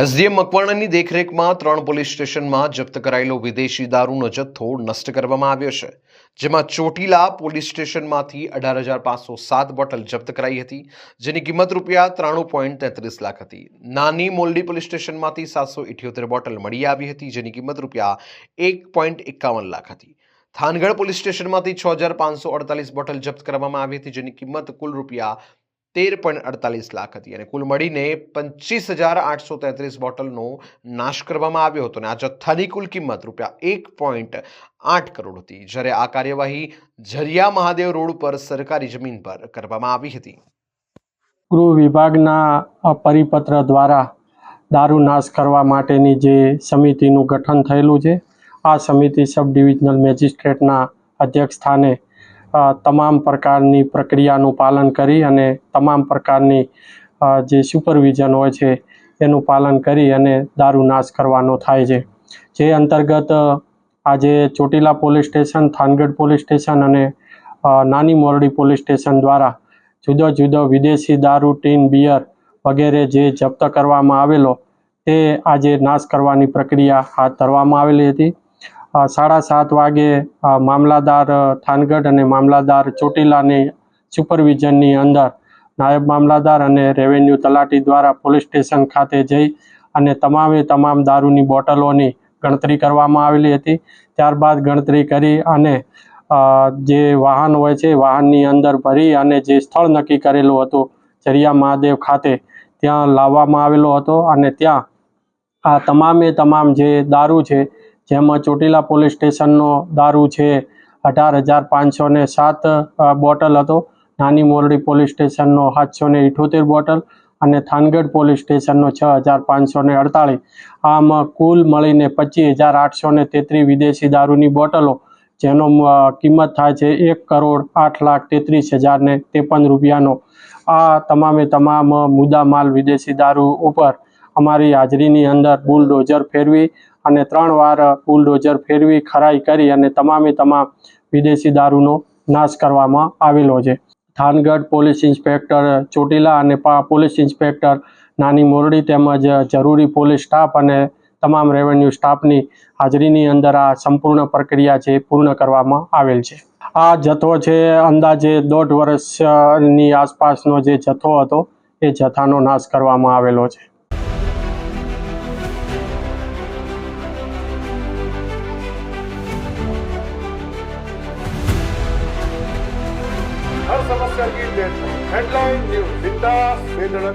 SDM મકવાણાની દેખરેખમાં ત્રણ police સ્ટેશનમાં જપ્ત કરાયેલો વિદેશી દારૂનો જથ્થો નષ્ટ કરવામાં આવ્યો છે, જેમાં ચોટીલા પોલીસ સ્ટેશનમાંથી અઢાર હજાર પાંચસો સાત બોટલ જપ્ત કરાઈ હતી, જેની કિંમત રૂપિયા ત્રાણું પોઈન્ટ તેત્રીસ લાખ હતી. નાની મોલડી પોલીસ સ્ટેશનમાંથી સાતસો ઇઠ્યોતેર બોટલ મળી આવી હતી, જેની કિંમત રૂપિયા એક પોઈન્ટ એકાવન લાખ હતી. થાનગઢ પોલીસ સ્ટેશનમાંથી છ હજાર પાંચસો અડતાલીસ બોટલ જપ્ત કરવામાં આવી હતી, જેની કિંમત કુલ રૂપિયા તેર પોઈન્ટ અડતાલીસ લાખ હતી અને કુલ મળીને પચીસ હજાર આઠસો તેત્રીસ બોટલનો નાશ કરવામાં આવ્યો હતો અને આ જથ્થાની કુલ કિંમત રૂપિયા એક પોઈન્ટ આઠ કરોડ હતી. જ્યારે આ કાર્યવાહી ઝરિયા મહાદેવ રોડ પર સરકારી જમીન પર કરવામાં આવી હતી. ગૃહ વિભાગના પરિપત્ર દ્વારા દારૂ નાશ કરવા માટેની જે સમિતિનું ગઠન થયેલું છે, આ સમિતિ સબ ડિવિઝનલ મેજિસ્ટ્રેટના અધ્યક્ષ સ્થાને તમામ પ્રકારની પ્રક્રિયાનું પાલન કરી અને તમામ પ્રકારની જે સુપરવિઝન હોય છે, એનું પાલન કરી અને દારૂ નાશ કરવાનો થાય છે. જે અંતર્ગત આજે Chotila police station, Thangadh police station અને નાની મોરડી પોલીસ સ્ટેશન દ્વારા જુદો જુદો વિદેશી દારૂ, ટીન, બિયર વગેરે જે જપ્ત કરવામાં આવેલો, તે આજે નાશ કરવાની પ્રક્રિયા હાથ ધરવામાં આવેલી હતી. સાડા સાત વાગે મામલાદાર થાનગઢ અને મામલાદાર ચોટીલાની સુપરવિઝનની અંદર નાયબ મામલાદાર અને રેવન્યુ તલાટી દ્વારા પોલીસ સ્ટેશન ખાતે જઈ અને તમામે તમામ દારૂની બોટલોની ગણતરી કરવામાં આવેલી હતી. ત્યારબાદ ગણતરી કરી અને જે વાહન હોય છે વાહનની અંદર ભરી અને જે સ્થળ નક્કી કરેલું હતું ચરિયા મહાદેવ ખાતે ત્યાં લાવવામાં આવેલો હતો અને ત્યાં આ તમામે તમામ જે દારૂ છે જેમાં ચોટીલા પોલીસ સ્ટેશનનો દારૂ છે. અઢાર હજાર પાંચસો ને સાત બોટલ હતો. નાની મોરડી પોલીસ સ્ટેશનનો સાતસો ને ઇઠોતેર બોટલ અને થાનગઢ પોલીસ સ્ટેશનનો છ હજાર પાંચસો ને અડતાળીસ. આમ કુલ મળીને પચીસ હજાર આઠસો ને તેત્રીસ વિદેશી દારૂની બોટલો, જેનો કિંમત થાય છે એક કરોડ આઠ લાખ તેત્રીસ હજાર ને ત્રેપન રૂપિયાનો. આ તમામે તમામ મુદ્દા માલ વિદેશી દારૂ ઉપર અમારી હાજરીની અંદર બુલડોઝર ફેરવી અને ત્રણ વાર બુલડોઝર ફેરવી, ખરાઈ કરી અને તમામે તમામ વિદેશી દારૂનો નાશ કરવામાં આવેલો છે. થાનગઢ પોલીસ ઇન્સ્પેક્ટર ચોટીલા અને પોલીસ ઇન્સ્પેક્ટર નાની મોરડી તેમજ જરૂરી પોલીસ સ્ટાફ અને તમામ રેવન્યુ સ્ટાફની હાજરીની અંદર આ સંપૂર્ણ પ્રક્રિયા છે પૂર્ણ કરવામાં આવેલ છે. આ જથ્થો છે અંદાજે દોઢ વર્ષની આસપાસનો જે જથ્થો હતો, એ જથ્થાનો નાશ કરવામાં આવેલો છે. ਕਰਕੇ ਦੇਸ਼ ਹੈਡਲਾਈਨ ਨਿਊਜ਼ ਦਿੱਤਾ ਬੇਦਣਾ